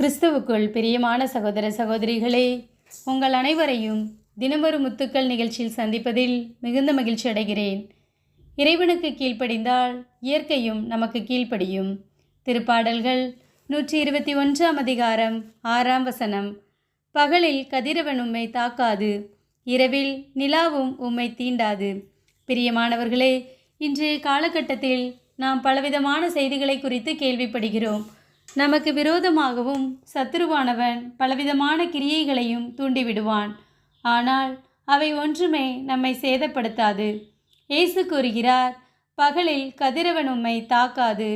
கிறிஸ்துவுக்குள் பிரியமான சகோதர சகோதரிகளே உங்கள் அனைவரையும் தினமொரு முத்துக்கள் நிகழ்ச்சியில் சந்திப்பதில் மிகுந்த மகிழ்ச்சி அடைகிறேன். இறைவனுக்கு கீழ்ப்படிந்தால் இயற்கையும் நமக்கு கீழ்ப்படியும். திருப்பாடல்கள் நூற்றி இருபத்தி ஒன்றாம் அதிகாரம் ஆறாம் வசனம். பகலில் கதிரவன் உம்மை தாக்காது இரவில் நிலாவும் உம்மை தீண்டாது. பிரியமானவர்களே இன்றைய காலகட்டத்தில் நாம் பலவிதமான செய்திகளை குறித்து கேள்விப்படுகிறோம். நமக்கு விரோதமாகவும் சத்துருவானவன் பலவிதமான கிரியைகளையும் தூண்டிவிடுவான். ஆனால் அவை ஒன்றுமே நம்மை சேதப்படுத்தாது. இயேசு கூறுகிறார் பகலில் கதிரவன் உம்மை தாக்காது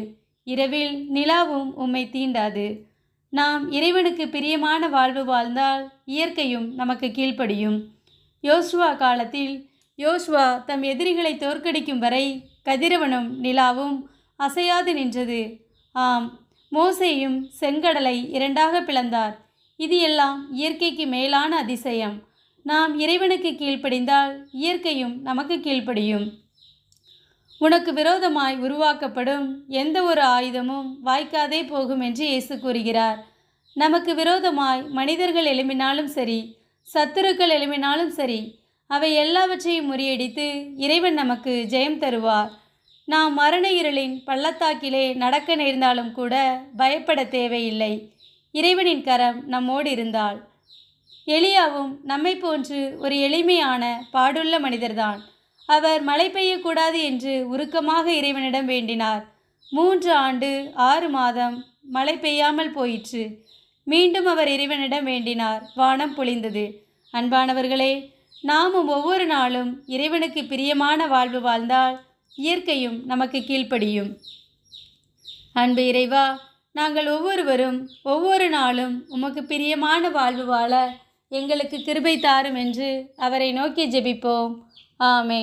இரவில் நிலாவும் உம்மை தீண்டாது. நாம் இறைவனுக்கு பிரியமான வாழ்வு வாழ்ந்தால் இயற்கையும் நமக்கு கீழ்ப்படியும். யோசுவா காலத்தில் யோசுவா தம் எதிரிகளை தோற்கடிக்கும் வரை கதிரவனும் நிலாவும் அசையாது நின்றது. ஆம் மோசேயும் செங்கடலை இரண்டாக பிளந்தார். இது எல்லாம் இயற்கைக்கு மேலான அதிசயம். நாம் இறைவனுக்கு கீழ்ப்படிந்தால் இயற்கையும் நமக்கு கீழ்ப்படியும். உனக்கு விரோதமாய் உருவாக்கப்படும் எந்த ஒரு ஆயுதமும் வாய்க்காதே போகும் என்று இயேசு கூறுகிறார். நமக்கு விரோதமாய் மனிதர்கள் எழும்பினாலும் சரி சத்துருக்கள் எழும்பினாலும் சரி அவை எல்லாவற்றையும் முறியடித்து இறைவன் நமக்கு ஜெயம் தருவார். நாம் மரண இருளின் பள்ளத்தாக்கிலே நடக்க நேர்ந்தாலும் கூட பயப்பட தேவையில்லை. இறைவனின் கரம் நம்மோடு இருந்தால் எளியாவும் நம்மை போன்று ஒரு எளிமையான பாடுள்ள மனிதர்தான். அவர் மழை பெய்யக்கூடாது என்று உருக்கமாக இறைவனிடம் வேண்டினார். மூன்று ஆண்டு ஆறு மாதம் மழை பெய்யாமல் போயிற்று. மீண்டும் அவர் இறைவனிடம் வேண்டினார். வானம் பொழிந்தது. அன்பானவர்களே நாமும் ஒவ்வொரு நாளும் இறைவனுக்கு பிரியமான வாழ்வு வாழ்ந்தால் இயற்கையும் நமக்கு கீழ்ப்படியும். அன்பு இறைவா நாங்கள் ஒவ்வொருவரும் ஒவ்வொரு நாளும் உமக்கு பிரியமான வாழ்வு வாழ எங்களுக்கு கிருபை தாரும் என்று அவரை நோக்கி ஜெபிப்போம். ஆமே